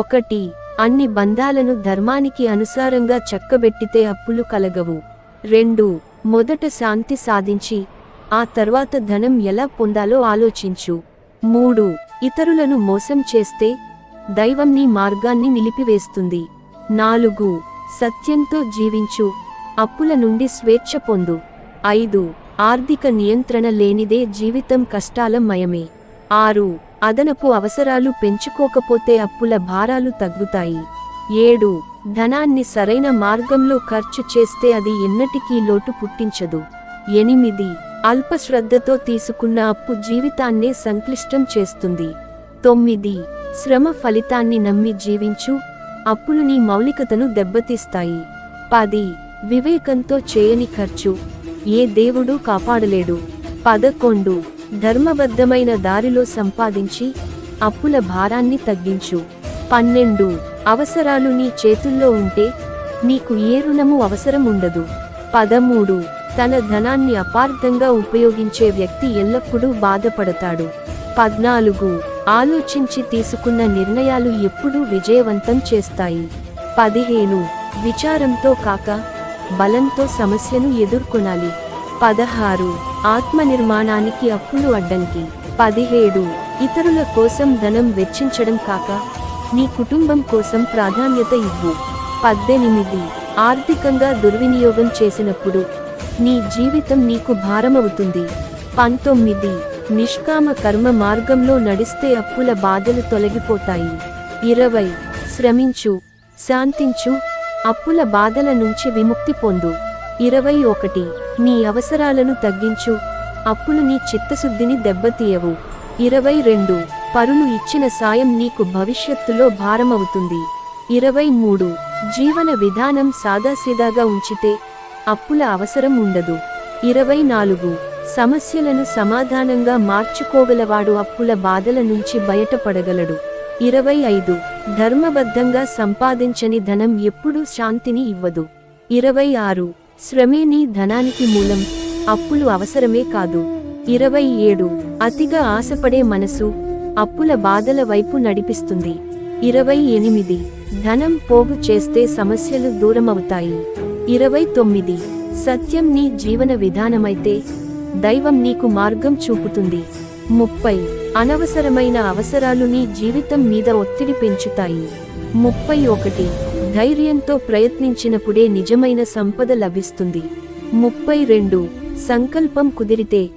ఒకటి అన్ని బంధాలను ధర్మానికి అనుసారంగా చక్కబెట్టితే అప్పులు కలగవు. రెండు మొదట శాంతి సాధించి ఆ తర్వాత ధనం ఎలా పొందాలో ఆలోచించు. మూడు ఇతరులను మోసం చేస్తే దైవం నీ మార్గాన్ని నిలిపివేస్తుంది. నాలుగు సత్యంతో జీవించు అప్పుల నుండి స్వేచ్ఛ పొందు. ఐదు ఆర్థిక నియంత్రణ లేనిదే జీవితం కష్టాల మయమే ఆరు అదనపు అవసరాలు పెంచుకోకపోతే అప్పుల భారాలు తగ్గుతాయి. ఏడు ధనాన్ని సరైన మార్గంలో ఖర్చు చేస్తే అది ఎన్నటికీ లోటు పుట్టించదు. ఎనిమిది అల్పశ్రద్ధతో తీసుకున్న అప్పు జీవితాన్నే సంక్లిష్టం చేస్తుంది. తొమ్మిది శ్రమ ఫలితాన్ని నమ్మి జీవించు. అప్పులు నీ మౌలికతను దెబ్బతీస్తాయి. పది వివేకంతో చేయని ఖర్చు. ఏ దేవుడు కాపాడలేడు. పదకొండు ధర్మబద్ధమైన దారిలో సంపాదించి అప్పుల భారాన్ని తగ్గించు. పన్నెండు. అవసరాలు నీ చేతుల్లో ఉంటే నీకు ఏ రుణము అవసరం ఉండదు. పదమూడు. తన ధనాన్ని అపార్థంగా ఉపయోగించే వ్యక్తి ఎల్లప్పుడూ బాధపడతాడు. పద్నాలుగు. ఆలోచించి తీసుకున్న నిర్ణయాలు ఎప్పుడూ విజయవంతం చేస్తాయి. పదిహేను. విచారంతో కాక బలంతో సమస్యను ఎదుర్కొనాలి. పదహారు. ఆత్మ నిర్మాణానికి అప్పులు అడ్డంకి. పదిహేడు. ఇతరుల కోసం ధనం వెచ్చించడం కాక నీ కుటుంబం కోసం ప్రాధాన్యత ఇవ్వు. పద్దెనిమిది. ఆర్థికంగా దుర్వినియోగం చేసినప్పుడు నీ జీవితం నీకు భారమవుతుంది. పంతొమ్మిది. నిష్కామ కర్మ మార్గంలో నడిస్తే అప్పుల బాధలు తొలగిపోతాయి. ఇరవై. శ్రమించు శాంతించు అప్పుల బాధల నుంచి విముక్తి పొందు. ఇరవై ఒకటి. నీ అవసరాలను తగ్గించు. అప్పులు నీ చిత్తశుద్ధిని దెబ్బతీయవు. ఇరవై రెండు. పరులు ఇచ్చిన సాయం నీకు భవిష్యత్తులో భారమవుతుంది. ఇరవై మూడు. జీవన విధానం సాదాసీదాగా ఉంచితే అప్పుల అవసరం ఉండదు. ఇరవై నాలుగు. సమస్యలను సమాధానంగా మార్చుకోగలవాడు అప్పుల బాధల నుంచి బయటపడగలడు. ఇరవై ఐదు. ధర్మబద్ధంగా సంపాదించని ధనం ఎప్పుడూ శాంతిని ఇవ్వదు. ఇరవై ఆరు. శ్రమే నీ ధనానికి మూలం అప్పులు అవసరమే కాదు. ఇరవై ఏడు అతిగా ఆశపడే మనసు అప్పుల బాధల వైపు నడిపిస్తుంది. ఇరవై ఎనిమిది ధనం పోగు చేస్తే సమస్యలు దూరమవుతాయి. ఇరవై తొమ్మిది సత్యం నీ జీవన విధానమైతే దైవం నీకు మార్గం చూపుతుంది. ముప్పై అనవసరమైన అవసరాలు నీ జీవితం మీద ఒత్తిడి పెంచుతాయి. ముప్పై ఒకటి ధైర్యంతో ప్రయత్నించినప్పుడే నిజమైన సంపద లభిస్తుంది. ముప్పై రెండు. సంకల్పం కుదిరితే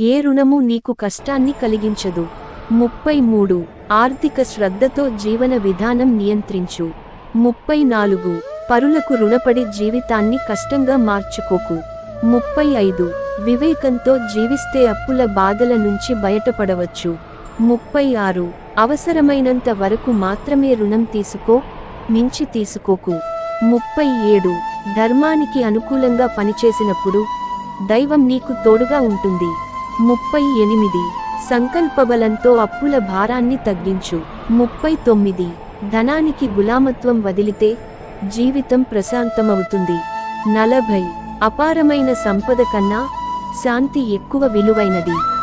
ఏ రుణము నీకు కష్టాన్ని కలిగించదు. ముప్పై మూడు. ఆర్థిక శ్రద్ధతో జీవన విధానం నియంత్రించు. ముప్పై నాలుగు. పరులకు రుణపడి జీవితాన్ని కష్టంగా మార్చుకోకు. ముప్పై ఐదు. వివేకంతో జీవిస్తే అప్పుల బాధల నుంచి బయటపడవచ్చు. ముప్పై ఆరు. అవసరమైనంత వరకు మాత్రమే రుణం తీసుకో. మించి తీసుకోకు. ముప్పై ఏడు ధర్మానికి అనుకూలంగా పనిచేసినప్పుడు దైవం నీకు తోడుగా ఉంటుంది. ముప్పై ఎనిమిది సంకల్పబలంతో అప్పుల భారాన్ని తగ్గించు. ముప్పై తొమ్మిది ధనానికి గులామత్వం వదిలితే జీవితం ప్రశాంతమవుతుంది. నలభై. అపారమైన సంపద కన్నా శాంతి ఎక్కువ విలువైనది.